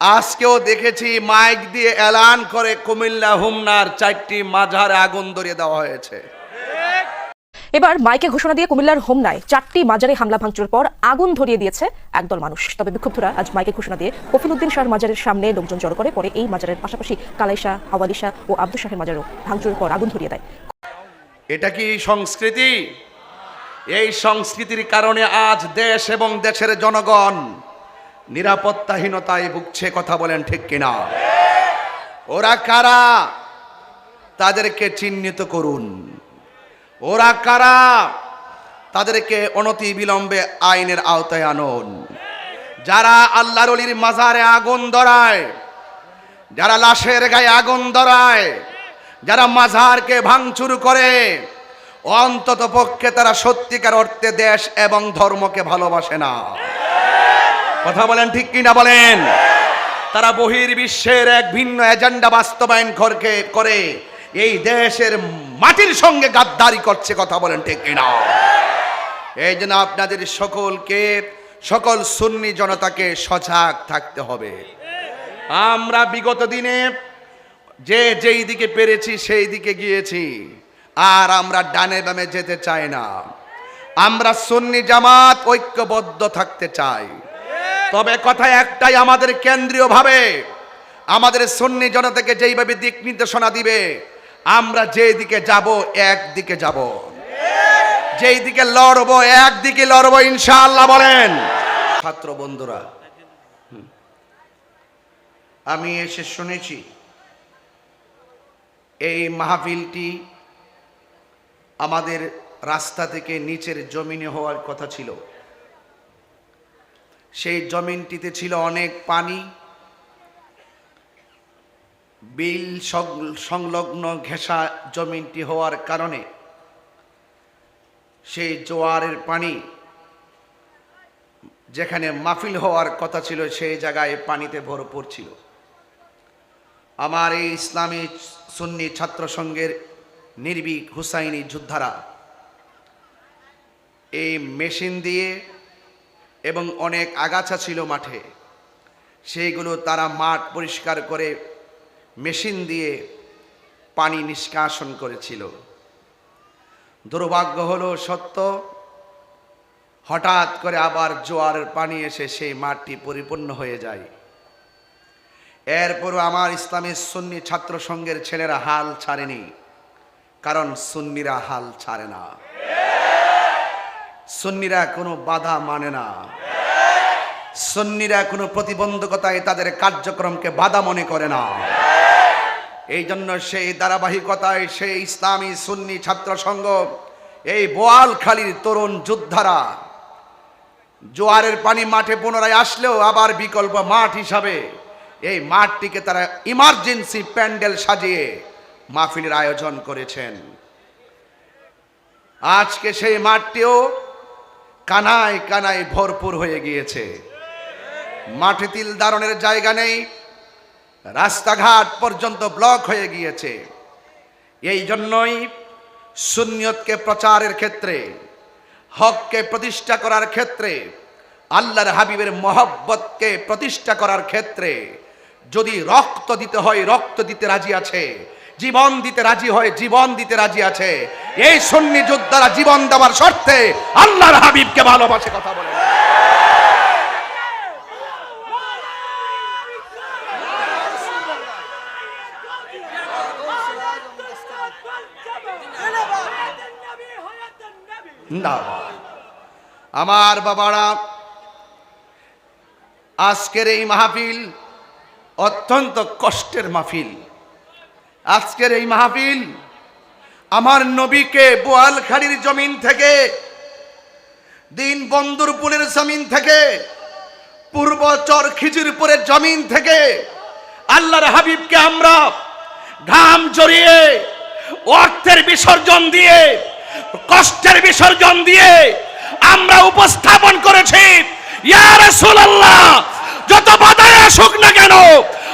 আজকেও দেখেছি মাইক দিয়ে এলান করে কুমিল্লা হুমনার চারটি মাঝারে আগুন ধরিয়ে দেওয়া হয়েছে। এবার মাইকে ঘোষণা দিয়ে কুমিল্লার হোমনায় চারটি মাজারে হামলা ভাঙচুর পর আগুন ধরিয়ে দিয়েছে একদল মানুষ। তবে বিক্ষুব্ধরা আজ মাইকে ঘোষণা দিয়ে কফিল উদ্দিন শাহর মাজারের সামনে লোকজন জড়ো করে পরে এই মাজারের পাশাপাশি কালাই শাহ হাওয়ালি শাহ ও আব্দুল শাহের মাজারও ভাঙচুরের পর আগুন ধরিয়ে দেয়। এটা কি সংস্কৃতি? এই সংস্কৃতির কারণে আজ দেশ এবং দেশের জনগণ নিরাপত্তাহীনতায় ভুগছে কথা বলেন ঠিক কিনা? ওরা কারা? তাদেরকে চিহ্নিত করুন। ওরা কারা? তাদেরকে অনতি বিলম্বে আইনের আওতায় আনুন। যারা আল্লাহর অলির মাজারে আগুন ধরায়, যারা লাশের গায়ে আগুন ধরায়, যারা মাজারকে ভাঙচুর করে অন্তত পক্ষে তারা সত্যিকার অর্থে দেশ এবং ধর্মকে ভালোবাসে না। কথা বলেন ঠিক কিনা বলেন? তারা বহির্বিশ্বের এক ভিন্ন এজেন্ডা বাস্তবায়ন করকে, করে এই দেশের মাটির সঙ্গে গাদ্দারি করছে, কথা বলেন ঠিক কিনা? এই জন্য আপনাদের সকলকে, সকল সুন্নি জনতাকে সজাগ থাকতে হবে। আমরা বিগত দিনে যে যেই দিকে পেরেছি, সেই দিকে গিয়েছি। আর আমরা ডানে বামে যেতে চাই না। আমরা সুন্নি জামাত ঐক্যবদ্ধ থাকতে চাই। তবে কথা একটাই আমাদের কেন্দ্রীয়ভাবে। আমাদের সুন্নি জনতাকে যেইভাবে দিক নির্দেশনা দিবে, আমরা যেই দিকে যাব, একদিকে যাব। যেই দিকে লড়বো, একদিকে লড়বো, ইনশাআল্লাহ বলেন। ছাত্র বন্ধুরা আমি এসে শুনেছি, এই মাহফিলটি আমাদের রাস্তা থেকে নিচের জমিনে হওয়ার কথা ছিল। সেই জমিনটিতে ছিল অনেক পানি। বিল সংলগ্ন ঘেঁষা জমিনটি হওয়ার কারণে সেই জোয়ারের পানি, যেখানে মাহফিল হওয়ার কথা ছিল, সেই জায়গায় পানিতে ভরপুর ছিল। আমার এই ইসলামী সুন্নি ছাত্র সংঘের নির্ভীক হুসাইনি যোদ্ধারা এই মেশিন দিয়ে এবং অনেক আগাছা ছিল মাঠে। সেইগুলো তারা মাঠ পরিষ্কার করে মেশিন দিয়ে পানি নিষ্কাশন করেছিল। দুর্ভাগ্য হলো সত্য, হঠাৎ করে আবার জোয়ারের পানি এসে সেই মাঠটি পরিপূর্ণ হয়ে যায়। এরপরও আমার ইসলামের সুন্নি ছাত্র সংঘের ছেলেরা হাল ছাড়েনি, কারণ সুন্নিরা হাল ছাড়ে না। সুন্নিরা কোনো বাধা মানে না। সুন্নিরা কোনো প্রতিবন্ধকতায় তাদের কার্যক্রমকে বাধা মনে করে না। এই জন্য সেই ধারাবাহিকতায় সেই ইসলামী সুন্নি ছাত্র সংঘ, এই বোয়ালখালীর তরুণ যোদ্ধারা জোয়ারের পানি মাঠে পুনরায় আসলেও আবার বিকল্প মাঠ হিসাবে এই মাঠটিকে তারা ইমার্জেন্সি প্যান্ডেল সাজিয়ে মাহফিলের আয়োজন করেছেন। আজকে সেই মাঠটিও কানায় কানায় ভরপুর হয়ে গিয়েছে। মাঠে তিল দারণের জায়গা নেই। রাস্তাঘাট পর্যন্ত ব্লক হয়ে গিয়েছে। এই জন্যই সুন্নিয়তকে প্রচারের ক্ষেত্রে, হককে প্রতিষ্ঠা করার ক্ষেত্রে, আল্লাহর হাবিবের মহব্বতকে প্রতিষ্ঠা করার ক্ষেত্রে যদি রক্ত দিতে হয়, রক্ত দিতে রাজি আছে জীবন দিতে রাজি হয়, জীবন দিতে রাজি আছে। এই সন্নি যোদ্ধারা জীবন দেওয়ার শর্তে আল্লাহর হাবিবকে ভালোবাসে কথা বলে। না। আমার বাবারা, আজকের এই মাহফিল অত্যন্ত কষ্টের মাহফিল। আজকের এই মাহফিল আমার নবীকে বোয়ালখাড়ির জমিন থেকে, দিন বন্দরপুরের জমিন থেকে, পূর্ব চর খিজিরপুরের জমিন থেকে, আল্লাহর হাবিবকে আমরা ঘাম জড়িয়ে, অর্থের বিসর্জন দিয়ে, কষ্টের বিসর্জন দিয়ে আমরা উপস্থাপন করেছি। ইয়া রাসূলুল্লাহ, যত বাধায় আসুক না কেন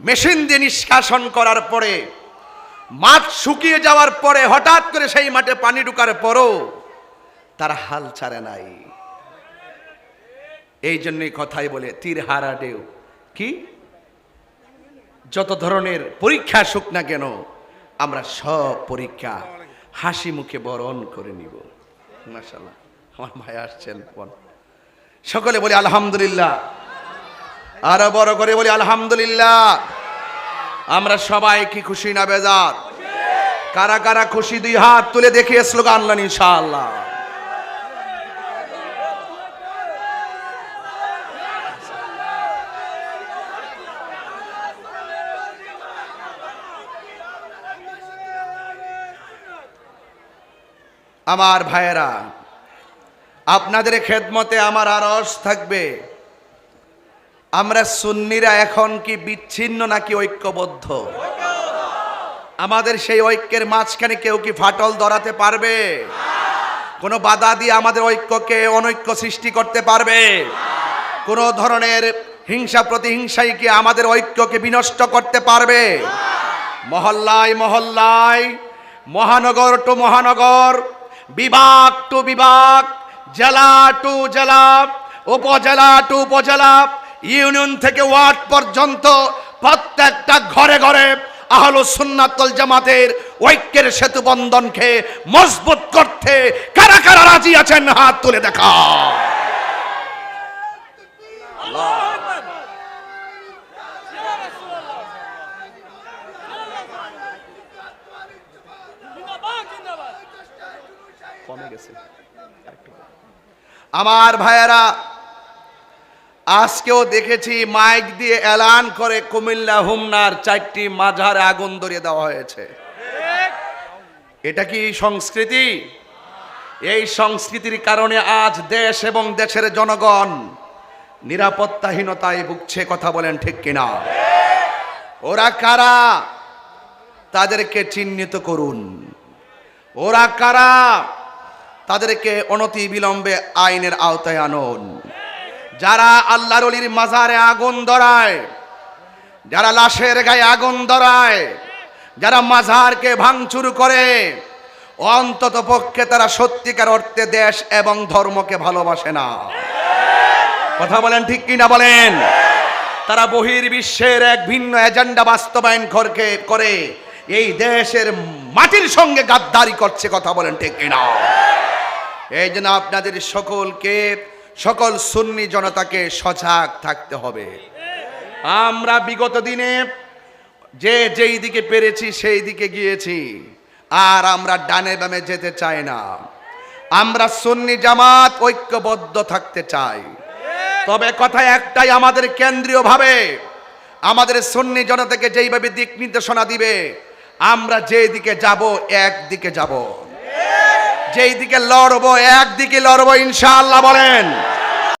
মেশিন দিয়ে নিষ্কাশন করার পরে, মাঠ শুকিয়ে যাওয়ার পরে হঠাৎ করে সেই মাঠে পানি ঢুকার পরও তারা হাল ছাড়ে নাই। এই জন্যই কথাই বলে, তীর হারা ঢেউ। কি? যত ধরনের পরীক্ষা আসুক না কেন, আমরা সব পরীক্ষা হাসি মুখে বরণ করে নিব। মাশাল্লাহ আমার ভাই আসছেন সকলে বলি, আলহামদুলিল্লাহ। আরও বড় করে বলি, আলহামদুলিল্লাহ। আমরা সবাই কি খুশি না বেজার? কারা কারা খুশি, দুই হাত তুলে দেখিয়ে স্লোগান আনলেন ইনশাআল্লাহ। আমার ভাইয়েরা, আপনাদের খেদমতে আমার আরস থাকবে। আমরা সুন্নিরা এখন কি বিচ্ছিন্ন নাকি ঐক্যবদ্ধ? আমাদের সেই ঐক্যের মাঝখানে কেউ কি ফাটল ধরাতে পারবে? কোনো বাধা দিয়ে আমাদের ঐক্যকে অনৈক্য সৃষ্টি করতে পারবে? কোনো ধরনের হিংসা প্রতিহিংসাই কি আমাদের ঐক্যকে বিনষ্ট করতে পারবে? মহল্লায় মহল্লায়, মহানগর টু মহানগর, বিভাগ টু বিভাগ, জেলা টু জেলা, উপজেলা টু উপজেলা ইউনিয়ন থেকে ওয়ার্ড পর্যন্ত প্রত্যেকটা ঘরে ঘরে আহলো সুন্নাতুল জামাতের ঐক্যের সেতু বন্ধনকে মজবুত করতে কারা কারা রাজি আছেন হাত তুলে দেখা। কমে গেছে। আমার ভাইয়েরা আজকেও দেখেছি মাইক দিয়ে এলান করে কুমিল্লা হুমনার চারটি মাঝারে আগুন ধরিয়ে দেওয়া হয়েছে। এটা কি সংস্কৃতি? এই সংস্কৃতির কারণে আজ দেশ এবং দেশের জনগণ নিরাপত্তাহীনতায় ভুগছে, কথা বলেন ঠিক কিনা? ওরা কারা? তাদেরকে চিহ্নিত করুন। ওরা কারা? তাদেরকে অনতি বিলম্বে আইনের আওতায় আনুন। যারা আল্লাহর অলির মাজারে আগুন ধরায়, যারা লাশের গায়ে আগুন ধরায়, যারা মাজারকে ভাঙচুর করে, অন্তত পক্ষে তারা সত্যিকার অর্থে দেশ এবং ধর্মকে ভালোবাসে না। কথা বলেন ঠিক কিনা বলেন? তারা বহির বিশ্বের এক ভিন্ন এজেন্ডা বাস্তবায়ন করকে, করে এই দেশের মাটির সঙ্গে গাদ্দারি করছে, কথা বলেন ঠিক কিনা? এই জন্য আপনাদের সকলকে সকল সুন্নি জনতাকে সজাগ থাকতে হবে। আমরা বিগত দিনে যে যেই দিকে পেরেছি, সেই দিকে গিয়েছি। আর আমরা ডানে বামে যেতে চাই না। আমরা সুন্নি জামাত ঐক্যবদ্ধ থাকতে চাই। তবে কথা একটাই, আমাদের কেন্দ্রীয় ভাবে আমাদের সুন্নি জনতাকে যেইভাবে দিক নির্দেশনা দিবে, আমরা যেই দিকে যাব, একদিকে যাব। যেই দিকে লড়বো একদিকে লড়বো ইনশাল্লাহ বলেন।